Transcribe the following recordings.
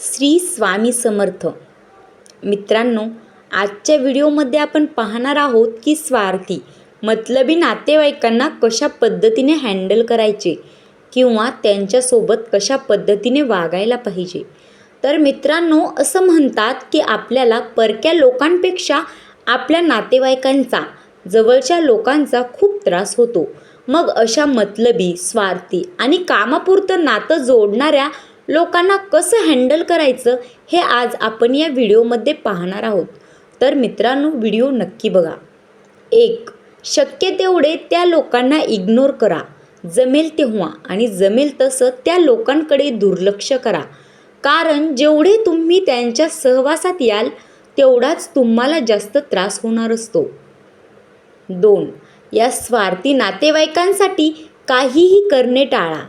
श्री स्वामी समर्थ. मित्रांनो आजच्या व्हिडिओमध्ये आपण पाहणार आहोत की स्वार्थी मतलबी नातेवाईकांना कशा पद्धतीने हँडल करायचे किंवा त्यांच्यासोबत कशा पद्धतीने वागायला पाहिजे. तर मित्रांनो असं म्हणतात की आपल्याला परक्या लोकांपेक्षा आपल्या नातेवाईकांचा जवळच्या लोकांचा खूप त्रास होतो. मग अशा मतलबी स्वार्थी आणि कामापुरतं नातं जोडणाऱ्या लोकांना कसं हँडल करायचं हे आज आपण या व्हिडिओमध्ये पाहणार आहोत. तर मित्रांनो व्हिडिओ नक्की बघा. एक शक्य तेवढे त्या लोकांना इग्नोर करा. जमेल तेव्हा आणि जमेल तसं त्या लोकांकडे दुर्लक्ष करा. कारण जेवढे तुम्ही त्यांच्या सहवासात याल तेवढाच तुम्हाला जास्त त्रास होणार असतो. दोन या स्वार्थी नातेवाईकांसाठी काहीही करणे टाळा.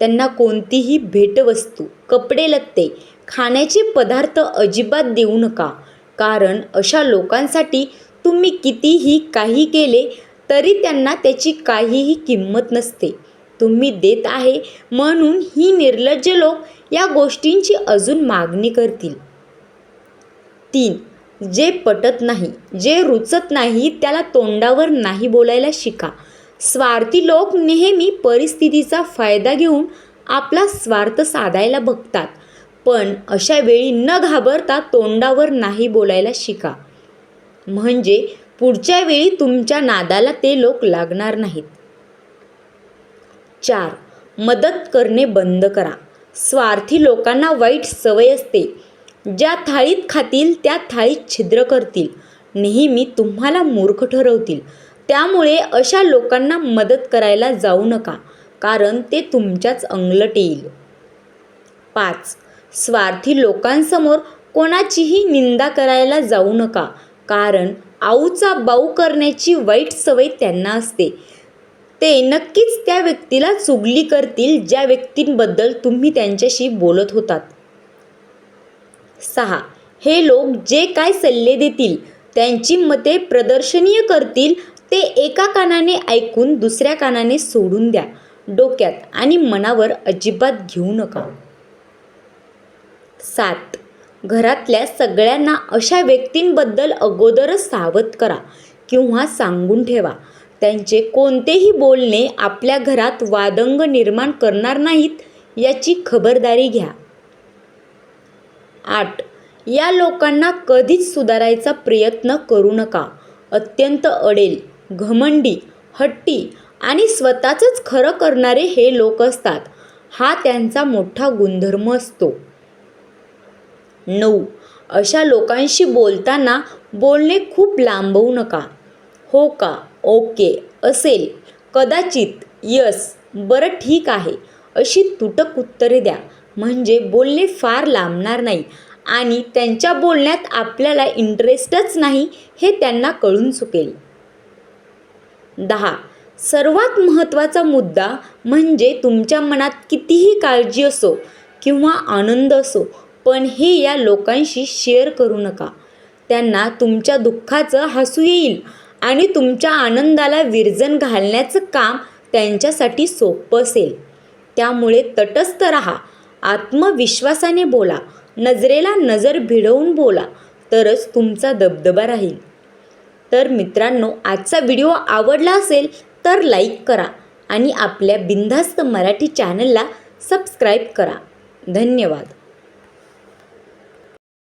त्यांना कोणतीही भेटवस्तू कपडे लत्ते खाण्याचे पदार्थ अजिबात देऊ नका. कारण अशा लोकांसाठी तुम्ही कितीही काही केले तरी त्यांना त्याची काहीही किंमत नसते. तुम्ही देत आहे म्हणून ही निर्लज्ज लोक या गोष्टींची अजून मागणी करतील. तीन जे पटत नाही जे रुचत नाही त्याला तोंडावर नाही बोलायला शिका. स्वार्थी लोक नेहमी परिस्थितीचा फायदा घेऊन आपला स्वार्थ साधायला बघतात. पण अशा वेळी न घाबरता तोंडावर नाही बोलायला शिका. म्हणजे पुढच्या वेळी तुमच्या नादाला ते लोक लागणार नाहीत. चार. मदत करणे बंद करा. स्वार्थी लोकांना वाईट सवय असते. ज्या थाळीत खातील त्या थाळीत छिद्र करतील. नेहमी तुम्हाला मूर्ख ठरवतील. त्यामुळे अशा लोकांना मदत करायला जाऊ नका कारण ते तुमच्याच अंगलट येईल. पाच. स्वार्थी लोकांसमोर कोणाचीही निंदा करायला जाऊ नका कारण आऊचा बाऊ करण्याची वाईट सवय त्यांना असते. ते नक्कीच त्या व्यक्तीला चुगली करतील ज्या व्यक्तींबद्दल तुम्ही त्यांच्याशी बोलत होतात. सहा. हे लोक जे काय सल्ले देतील त्यांची मते प्रदर्शनीय करतील ते एका कानाने ऐकून दुसऱ्या कानाने सोडून द्या. डोक्यात आणि मनावर अजिबात घेऊ नका. सात. घरातल्या सगळ्यांना अशा व्यक्तींबद्दल अगोदरच सावध करा किंवा सांगून ठेवा. त्यांचे कोणतेही बोलणे आपल्या घरात वादंग निर्माण करणार नाहीत याची खबरदारी घ्या. आठ. या लोकांना कधीच सुधारायचा प्रयत्न करू नका. अत्यंत अडेल. घमंडी हट्टी आणि स्वतःचंच खरं करणारे हे लोक असतात. हा त्यांचा मोठा गुणधर्म असतो. नऊ. अशा लोकांशी बोलताना बोलणे खूप लांबवू नका. हो का? ओके. असेल. कदाचित. यस. बरं ठीक आहे. अशी तुटक उत्तरे द्या. म्हणजे बोलणे फार लांबणार नाही आणि त्यांच्या बोलण्यात आपल्याला इंटरेस्टच नाही हे त्यांना कळून चुकेल. दहा. सर्वात महत्त्वाचा मुद्दा म्हणजे तुमच्या मनात कितीही काळजी असो किंवा आनंद असो पण हे या लोकांशी शेअर करू नका. त्यांना तुमच्या दुःखाचं हसू येईल आणि तुमच्या आनंदाला विरजन घालण्याचं काम त्यांच्यासाठी सोपं असेल. त्यामुळे तटस्थ राहा आत्मविश्वासाने बोला नजरेला नजर भिडवून बोला तरच तुमचा दबदबा राहील. तर मित्रांनो आजचा व्हिडिओ आवडला असेल तर लाईक करा आणि आपल्या बिनधास्त मराठी चॅनलला सबस्क्राईब करा. धन्यवाद.